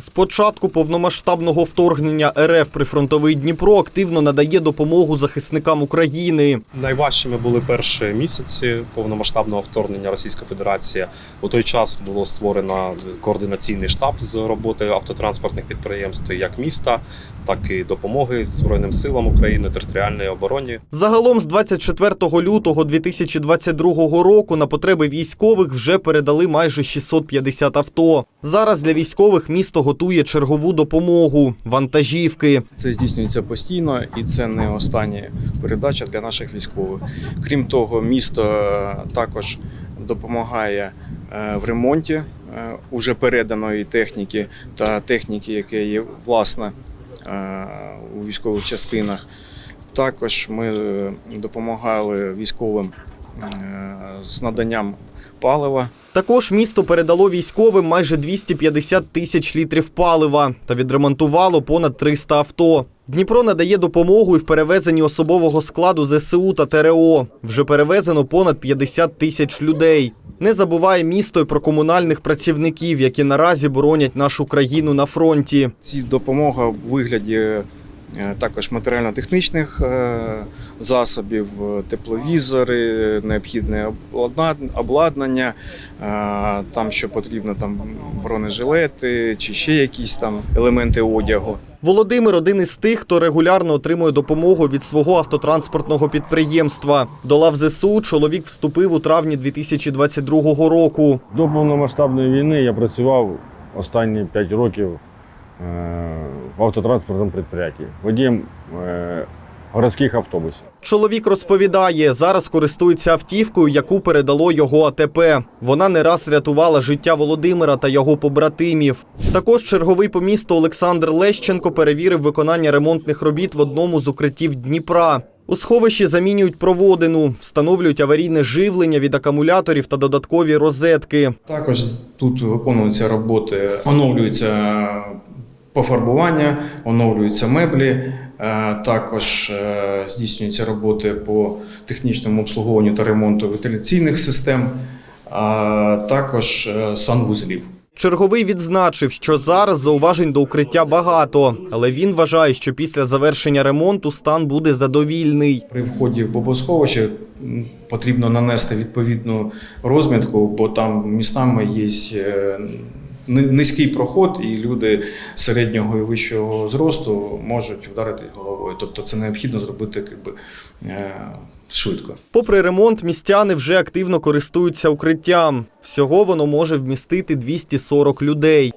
З початку повномасштабного вторгнення РФ прифронтовий Дніпро активно надає допомогу захисникам України. Найважчими були перші місяці повномасштабного вторгнення Російської Федерації. У той час було створено координаційний штаб з роботи автотранспортних підприємств як міста, так і допомоги Збройним силам України, територіальної обороні. Загалом з 24 лютого 2022 року на потреби військових вже передали майже 650 авто. Зараз для військових місто готує чергову допомогу вантажівки. Це здійснюється постійно, і це не остання передача для наших військових. Крім того, місто е, також допомагає е, в ремонті е, уже переданої техніки та техніки, яка є власна у військових частинах. Також ми е, допомагали військовим е, з наданням палива. Також місто передало військовим майже 250 тисяч літрів палива та відремонтувало понад 300 авто. Дніпро надає допомогу і в перевезенні особового складу ЗСУ та ТРО. Вже перевезено понад 50 тисяч людей. Не забуває місто й про комунальних працівників, які наразі боронять нашу країну на фронті. Ці допомога у вигляді також матеріально-технічних е, засобів, е, тепловізори, необхідне обладна- обладнання, е, там що потрібно, там бронежилети чи ще якісь там елементи одягу. Володимир один із тих, хто регулярно отримує допомогу від свого автотранспортного підприємства. До лав ЗСУ чоловік вступив у травні 2022 року. До повномасштабної війни я працював останні 5 років е, в автотранспортному підприємстві, водієм е, городських автобусів. Чоловік розповідає, зараз користується автівкою, яку передало його АТП. Вона не раз рятувала життя Володимира та його побратимів. Також черговий по місту Олександр Лещенко перевірив виконання ремонтних робіт в одному з укриттів Дніпра. У сховищі замінюють проводину, встановлюють аварійне живлення від акумуляторів та додаткові розетки. Також тут виконуються роботи, оновлюється пофарбування, оновлюються меблі, е, також е, здійснюються роботи по технічному обслуговуванню та ремонту вентиляційних систем, а також е, санвузлів. Черговий відзначив, що зараз зауважень до укриття багато, але він вважає, що після завершення ремонту стан буде задовільний. При вході в бомбосховище м, потрібно нанести відповідну розмітку, бо там містами є низький проход, і люди середнього і вищого зросту можуть вдарити головою. Тобто це необхідно зробити якби, е, швидко. Попри ремонт, містяни вже активно користуються укриттям. Всього воно може вмістити 240 людей.